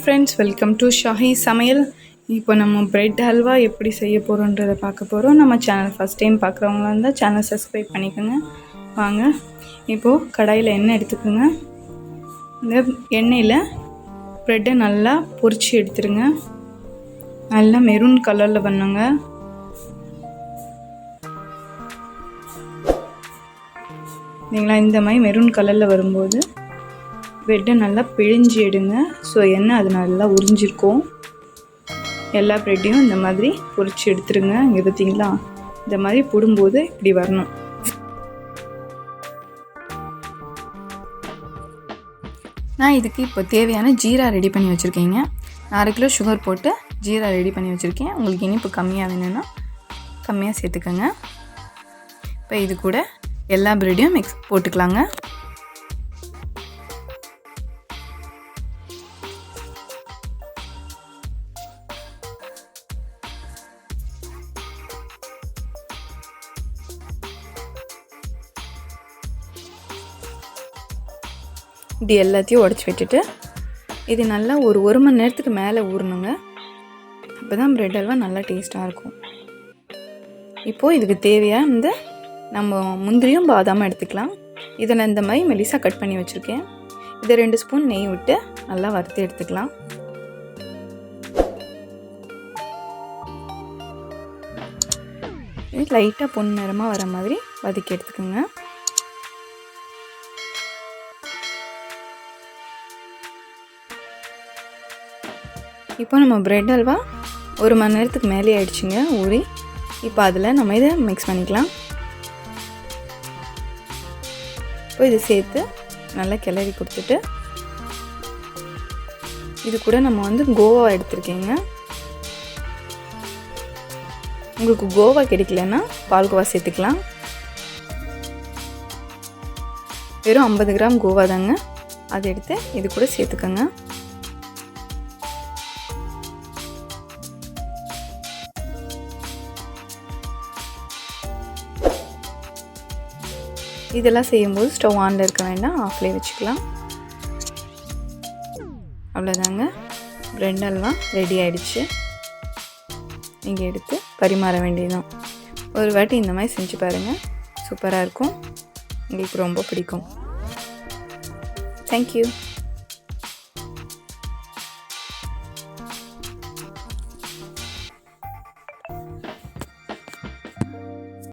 Friends welcome to Shahi Samayal இப்போ நம்ம bread halwa எப்படி செய்ய போகிறோன்றதை பார்க்க போகிறோம் நம்ம சேனல் ஃபஸ்ட் டைம் பார்க்குறவங்களா இருந்தால் சேனல் சப்ஸ்கிரைப் பண்ணிக்கோங்க. வாங்க இப்போது கடாயில் எண்ணெய் எடுத்துக்கோங்க. இந்த எண்ணெயில் ப்ரெட்டை நல்லா பொரிச்சு எடுத்துருங்க. நல்லா மெரூன் கலரில் பண்ணுங்க. இல்லைங்களா? இந்த மாதிரி மெரூன் கலரில் வரும்போது ப்ரெட்டை நல்லா பிழிஞ்சு எடுங்க. ஸோ எண்ணெய் அது நல்லா உறிஞ்சிருக்கும். எல்லா ப்ரெட்டையும் இந்த மாதிரி பொறிச்சு எடுத்துருங்க. இங்கே பார்த்தீங்களா இந்த மாதிரி போடும்போது இப்படி வரணும். நான் இதுக்கு இப்போ தேவையான ஜீரா ரெடி பண்ணி வச்சுருக்கேங்க. அரை கிலோ சுகர் போட்டு ஜீரா ரெடி பண்ணி வச்சுருக்கேன். உங்களுக்கு இனிப்பு கம்மியாக வேணும்னா கம்மியாக சேர்த்துக்கோங்க. இப்போ இது கூட எல்லா ப்ரெட்டையும் மிக்ஸ் போட்டுக்கலாங்க. இப்படி எல்லாத்தையும் உடச்சி விட்டுட்டு இது நல்லா ஒரு ஒரு மணி நேரத்துக்கு மேலே ஊறணுங்க. அப்போ தான் ப்ரெட் அல்வா நல்லா டேஸ்ட்டாக இருக்கும். இப்போது இதுக்கு தேவையாக இந்த நம்ம முந்திரியும் பாதாமும் எடுத்துக்கலாம். இதை நான் இந்த மாதிரி மெலிசாக கட் பண்ணி வச்சுருக்கேன். இதை ரெண்டு ஸ்பூன் நெய் விட்டு நல்லா வறுத்து எடுத்துக்கலாம். லைட்டாக பொன் நிறமாக வர மாதிரி வதக்கி எடுத்துக்கோங்க. இப்போ நம்ம ப்ரெட் அல்வா ஒரு மணி நேரத்துக்கு மேலே ஆயிடுச்சுங்க ஊறி. இப்போ அதில் நம்ம இதை மிக்ஸ் பண்ணிக்கலாம். இப்போ இதை சேர்த்து நல்லா கிளறி கொடுத்துட்டு இது கூட நம்ம வந்து கோவா எடுத்துருக்கீங்க. உங்களுக்கு கோவா கிடைக்கலன்னா பால்கோவா சேர்த்துக்கலாம். வெறும் ஐம்பது கிராம் கோவா தாங்க. அதை எடுத்து இது கூட சேர்த்துக்கோங்க. இதெல்லாம் செய்யும்போது ஸ்டவ் ஆனில் இருக்க வேண்டாம் ஆஃப்லேயே வச்சுக்கலாம். அவ்வளோதாங்க பிரெட் அல்வா ரெடி ஆகிடுச்சு நீங்கள் எடுத்து பரிமாற வேண்டியதுதான். ஒரு வாட்டி இந்த மாதிரி செஞ்சு பாருங்கள் சூப்பராக இருக்கும். உங்களுக்கு ரொம்ப பிடிக்கும். தேங்க்யூ